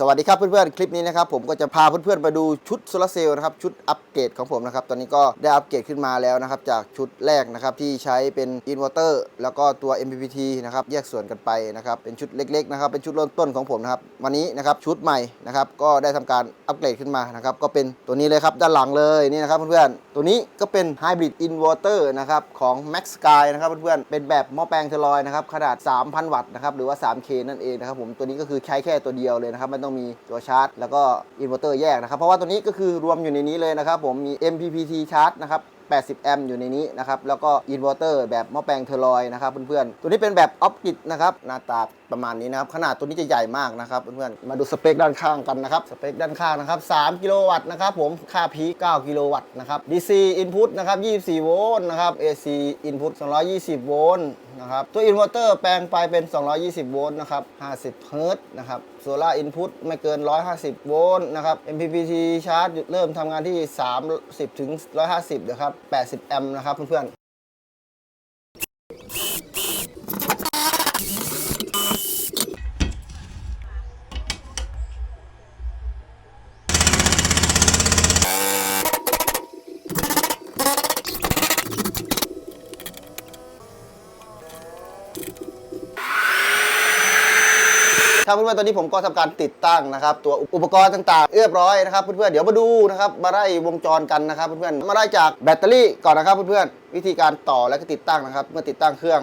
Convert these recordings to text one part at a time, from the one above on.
สวัสดีครับเพื่อนๆ คลิปนี้นะครับผมก็จะพาเพื่อนๆไปดูชุดโซลาร์เซลล์นะครับชุดอัปเกรดของผมนะครับตอนนี้ก็ได้อัปเกรดขึ้นมาแล้วนะครับจากชุดแรกนะครับที่ใช้เป็นอินเวอร์เตอร์แล้วก็ตัว MPPT นะครับแยกส่วนกันไปนะครับเป็นชุดเล็กๆนะครับเป็นชุดเริ่มต้นของผมนะครับวันนี้นะครับชุดใหม่นะครับก็ได้ทำการอัปเกรดขึ้นมานะครับก็เป็นตัวนี้เลยครับด้านหลังเลยนี่นะครับเพื่อนๆตัวนี้ก็เป็น Hybrid Inverter นะครับของ Max Sky นะครับเพื่อนๆเป็นแบบหม้อแปลงเทอร์ลอยนะครับขนาด 3,000 วัตต์นะครับหรือว่า 3K นั่นเองนะครับผมตัวนี้ก็คือใช้แค่ตัวเดียวเลยนะครับไม่ต้อง้องมีตัวชาร์จ แล้วก็อินเวอร์เตอร์แยกนะครับ เพราะว่าตัวนี้ก็คือรวมอยู่ในนี้เลยนะครับผมมี MPPT ชาร์จนะครับ80 แอมป์อยู่ในนี้นะครับ แล้วก็อินเวอร์เตอร์แบบหม้อแปลงเทอร์ลอยนะครับเพื่อนๆ ตัวนี้เป็นแบบออฟกิดนะครับ หน้าตาประมาณนี้นะครับ ขนาดตัวนี้จะใหญ่มากนะครับเพื่อนๆ มาดูสเปคด้านข้างกันนะครับ สเปคด้านข้างนะครับ 3 กิโลวัตต์นะครับ ผมค่าพี9กิโลวัตต์นะครับ DC input นะครับ 24 โวลต์นะครับ AC input 220 โวลต์ นะครับ ตัวอินเวอร์เตอร์แปลงไปเป็น 220 โวลต์นะครับ 50 เฮิรตซ์นะครับโซล่าอินพุตไม่เกิน 150 โวลต์นะครับ MPPT ชาร์จเริ่มทำงานที่ 30ถึง150นะครับ 80 แอมป์นะครับเพื่อนๆ ครับเพื่อนๆตอนนี้ผมก็ทำการติดตั้งนะครับ ตัวอุปกรณ์ต่างๆเรียบร้อยนะครับเพื่อนๆเดี๋ยวมาดูนะครับมาไล่วงจรกันนะครับเพื่อนๆมาไล่จากแบตเตอรี่ก่อนนะครับเพื่อนๆวิธีการต่อและก็ติดตั้งนะครับ เมื่อติดตั้งเครื่อง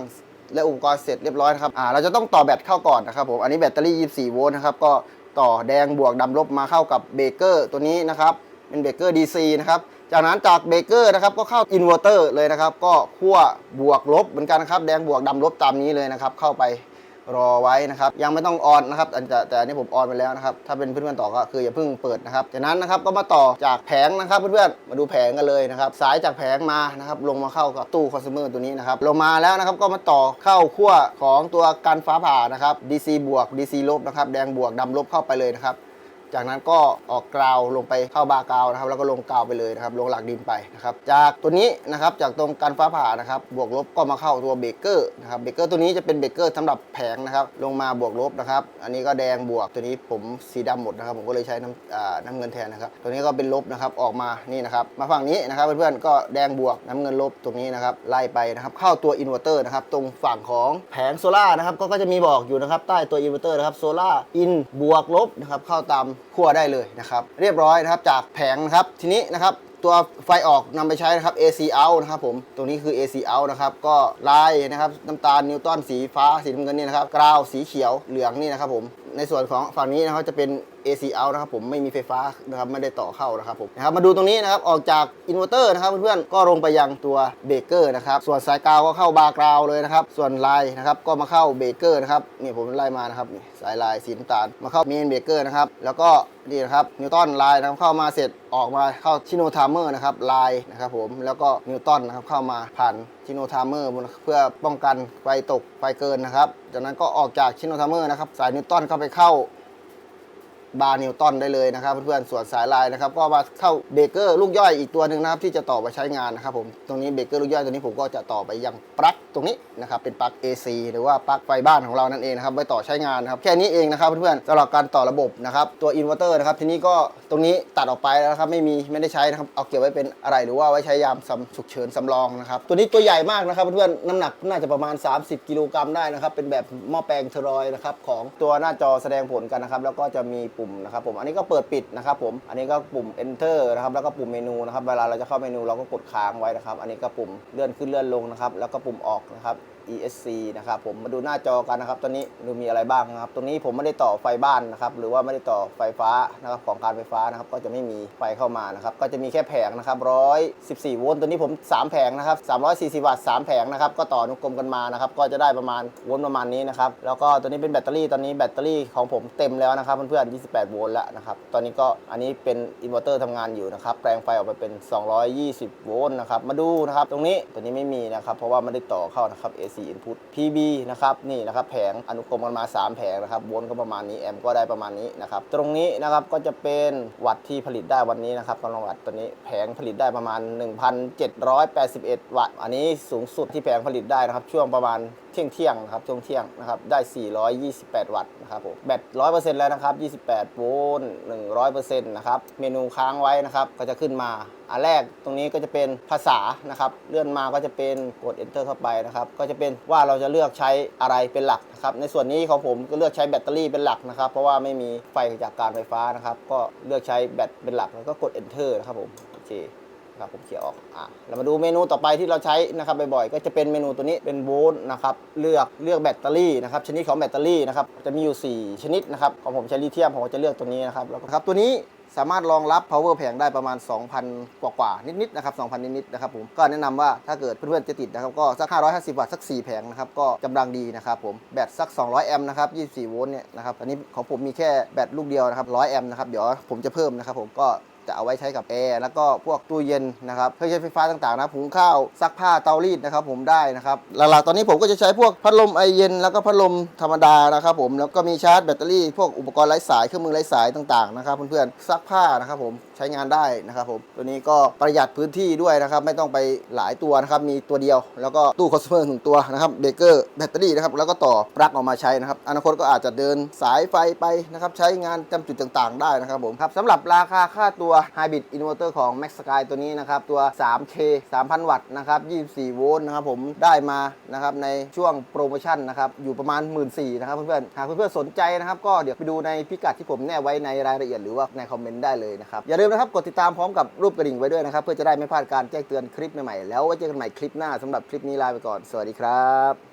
และอุปกรณ์เสร็จเรียบร้อยนะครับอ่าเราจะต้องต่อแบตเข้าก่อนนะครับผมอันนี้แบตเตอรี่ 24 โวลต์นะครับก็ต่อแดงบวกดำลบมาเข้ากับเบรกเกอร์ตัวนี้นะครับเป็นเบรกเกอร์ DC นะครับจากนั้นจากเบรกเกอร์นะครับก็เข้าอินเวอร์เตอร์เลยนะครับก็ขั้วบวกลบเหมือนกันนะครับแดงบวกดำลบตามนี้เลยนะครับเข้าไป รอไว้นะครับยังไม่ต้องออนนะครับแต่แต่อันนี้ผมออนไปแล้วนะครับถ้าเป็นเพื่อนๆต่อก็คืออย่าเพิ่งเปิดนะครับจากนั้นนะครับก็มาต่อจากแผงนะครับเพื่อนๆมาดูแผงกันเลยนะครับสายจากแผงมานะครับลงมาเข้ากับตู้คอน sumer ตัวนี้นะครับลงมาแล้วนะครับก็มาต่อเข้าขั้วของตัวกันฟ้าผ่านะครับ DC บวก DC ลบนะครับแดงบวกดำลบเข้าไปเลยนะครับ จากนั้นก็ออกกราวลงไปเข้าบาร์กราวนะครับแล้วก็ลงกราวไปเลยนะครับลงหลักดินไปนะครับจากตัวนี้นะครับจากตรงการฟ้าผ่านะครับบวกลบก็มาเข้าตัวเบรกเกอร์นะครับเบรกเกอร์ตัวนี้จะเป็นเบรกเกอร์สำหรับแผงนะครับลงมาบวกลบนะครับอันนี้ก็แดงบวกตัวนี้ผมสีดำหมดนะครับผมก็เลยใช้น้ำน้ำเงินแทนนะครับตัวนี้ก็เป็นลบนะครับออกมานี่นะครับมาฝั่งนี้นะครับเพื่อนๆก็แดงบวกน้ำเงินลบตรงนี้นะครับไล่ไปนะครับเข้าตัวอินเวอร์เตอร์นะครับตรงฝั่งของแผงโซล่านะครับก็ก็จะมีบอกอยู่นะครับใต้ตัวอินเวอร์เตอร์นะครับโซล่าอินบวกลบนะครับเข้าตามขั้วได้เลยนะครับ เรียบร้อยนะครับจากแผงนะครับทีนี้นะครับตัวไฟออกนำไปใช้นะครับ AC out นะครับผมตรงนี้คือ AC out นะครับก็ลายนะครับน้ำตาลนิวตันสีฟ้าสีน้ำเงินนี่นะครับกราวสีเขียวเหลืองนี่นะครับผม ในส่วนของฝั่งนี้นะครับจะเป็น AC out นะครับผมไม่มีไฟฟ้านะครับไม่ได้ต่อเข้านะครับผมนะครับมาดูตรงนี้นะครับออกจากอินเวอร์เตอร์นะครับเพื่อนๆก็ลงไปยังตัวเบรกเกอร์นะครับส่วนสายกาวก็เข้าบาร์กราวเลยนะครับส่วนลายนะครับก็มาเข้าเบรกเกอร์นะครับนี่ผมไล่มานะครับนี่สายลายสีน้ำตาลมาเข้าเมนเบรกเกอร์นะครับแล้วก็นี่นะครับนิวตันลายนะครับเข้ามาเสร็จออกมาเข้าชิโนทามเมอร์นะครับลายนะครับผมแล้วก็นิวตันนะครับเข้ามาผ่านชิโนทามเมอร์เพื่อป้องกันไฟตกไฟเกินนะครับ จากนั้นก็ออกจากชิโนทามเมอร์นะครับ สายนิวตันเข้าไปเข้าบาร์นิวตันได้เลยนะครับเพื่อนๆส่วนสายลายนะครับ ก็มาเข้าเบเกอร์ลูกย่อยอีกตัวหนึ่งนะครับที่จะต่อไปใช้งานนะครับผมตรงนี้เบเกอร์ลูกย่อยตัวนี้ผมก็จะต่อไปยังปลั๊ก ตรงนี้นะครับเป็นปลั๊ก AC หรือว่าปลั๊กไฟบ้านของเรานั่นเองนะครับไว้ต่อใช้งานนะครับแค่นี้เองนะครับเพื่อนๆสำหรับการต่อระบบนะครับตัวอินเวอร์เตอร์นะครับทีนี้ก็ตรงนี้ตัดออกไปแล้วนะครับไม่มีไม่ได้ใช้นะครับเอาเก็บไว้เป็นอะไรหรือว่าไว้ใช้ยามฉุกเฉินสำรองนะครับตัวนี้ตัวใหญ่มากนะครับเพื่อนๆน้ำหนักน่าจะประมาณ 30 กิโลกรัมได้นะครับเป็นแบบหม้อแปลงเทอรอยนะครับของตัวหน้าจอแสดงผลกันนะครับแล้วก็จะมีปุ่มนะครับผมอันนี้ก็เปิดปิดนะครับผมอันนี้ก็ปุ่ม enter นะครับแล้วก็ปุ่มเมนูนะครับเวลาเราจะเข้าเมนูเราก็กดค้างไว้นะครับอันนี้ก็ปุ่มเลื่อนขึ้นเลื่อนลงนะครับแล้วก็ปุ่มออกนะครับ ESC นะครับผมมาดูหน้าจอกันนะครับตอนนี้ดูมีอะไรบ้างนะครับตรงนี้ผมไม่ได้ต่อไฟบ้านนะครับหรือว่าไม่ได้ต่อไฟฟ้านะครับของการไฟฟ้านะครับก็จะไม่มีไฟเข้ามานะครับก็จะมีแค่แผงนะครับ114 โวลต์ตัวนี้ผม 3 แผงนะครับ340 วัตต์3แผงนะครับก็ต่ออนุกรมกันมานะครับก็จะได้ประมาณโวลต์ประมาณนี้นะครับแล้วก็ตัวนี้เป็นแบตเตอรี่ตอนนี้แบตเตอรี่ของผมเต็มแล้วนะครับเพื่อนๆ28 โวลต์แล้วนะครับตอนนี้ก็อันนี้เป็นอินเวอร์เตอร์ทำงานอยู่นะครับแปลงไฟออกไปเป็น 220 โวลต์นะครับมาดูนะครับตรงนี้ตัวนี้ไม่มีนะครับเพราะว่าไม่ได้ต่อเข้านะครับ AC input PB นะครับนี่นะครับแผงอนุกรมกันมา 3 แผงนะครับโวนก็ประมาณนี้แอมก็ได้ประมาณนี้นะครับตรงนี้นะครับก็จะเป็นวัตต์ที่ผลิตได้วันนี้นะครับกำลังวัตต์ตัวนี้แผงผลิตได้ประมาณ 1,781 วัตต์ อันนี้สูงสุดที่แผงผลิตได้นะครับช่วงประมาณเที่ยงเที่ยงนะครับช่วงเที่ยงนะครับได้ 428 วัตต์นะครับผมแบต100%แล้วนะครับ 28 โวลต์ 100%นะครับเมนูค้างไว้นะครับก็จะขึ้นมาอันแรกตรงนี้ก็จะเป็นภาษานะครับเลื่อนมาก็จะเป็นกด enter เข้าไปนะครับก็จะเป็นว่าเราจะเลือกใช้อะไรเป็นหลักนะครับในส่วนนี้ของผมก็เลือกใช้แบตเตอรี่เป็นหลักนะครับเพราะว่าไม่มีไฟจากการไฟฟ้านะครับก็เลือกใช้แบตเป็นหลักแล้วก็กด enter นะครับผมโอเค ครับผมเขียออกอะเรามาดูเมนูต่อไปที่เราใช้นะครับบ่อยๆก็จะเป็นเมนูตัวนี้เป็นโวลต์นะครับเลือกเลือกแบตเตอรี่นะครับชนิดของแบตเตอรี่นะครับจะมีอยู่ 4 ชนิดนะครับของผมใช้ลิเธียมผมก็จะเลือกตัวนี้นะครับแล้วก็ครับตัวนี้สามารถรองรับ power แผงได้ประมาณ 2,000 กว่ากว่าๆนิดๆนะครับ2,000 นิดๆนะครับผมก็แนะนำว่าถ้าเกิดเพื่อนๆจะติดนะครับก็สัก 550 วัตต์สัก 4 แผงนะครับก็กำลังดีนะครับผมแบตสัก 200 แอมป์นะครับ24 โวลต์เนี่ยนะครับอันนี้ของผมมีแค่แบตลูกเดียวนะครับ100 แอมป์นะครับเดี๋ยวผมจะเพิ่มนะครับผมก็ จะเอาไว้ใช้กับแอร์แล้วก็พวกตู้เย็นนะครับเครื่องใช้ไฟฟ้าต่างๆนะหุงข้าวซักผ้าเตารีดนะครับผมได้นะครับหลักๆตอนนี้ผมก็จะใช้พวกพัดลมไอเย็น แล้วก็พัดลมธรรมดานะครับผมแล้วก็มีชาร์จแบตเตอรี่ พวกอุปกรณ์ไร้สายเครื่องมือไร้สายต่างๆนะครับเพื่อนๆซักผ้านะครับผมใช้งานได้นะครับผมตัวนี้ก็ประหยัดพื้นที่ด้วยนะครับไม่ต้องไปหลายตัวนะครับมีตัวเดียว แล้วก็ตู้คอน sumer หนึ่งตัวนะครับเบเกอร์แบตเตอรี่นะครับแล้วก็ต่อปลั๊กออกมาใช้นะครับอนาคตก็อาจจะเดินสายไฟไปนะครับใช้งานจำจุดต่างๆ ได้นะครับผมครับสำหรับราคาค่าตัว Hybrid Inverter ของ Max Sky ตัวนี้นะครับ ตัว 3K 3,000 วัตต์นะครับ 24 โวลต์นะครับผมได้มานะครับในช่วงโปรโมชั่นนะครับ อยู่ประมาณ 1 4ื่นนะครับเพื่อนๆ หากเพื่อนๆ สนใจนะครับ ก็เดี๋ยวไปดูในพิกัดที่ผมแนบไว้ในรายละเอียดหรือว่าในคอมเมนต์ได้เลยนะครับ อย่าลืมนะครับ กดติดตามพร้อมกับรูปกระดิ่งไว้ด้วยนะครับ เพื่อจะได้ไม่พลาดการแจ้งเตือนคลิปใหม่ๆแล้วไว้เจอกันใหม่คลิปหน้าสำหรับคลิปนี้ลาไปก่อนสวัสดีครับ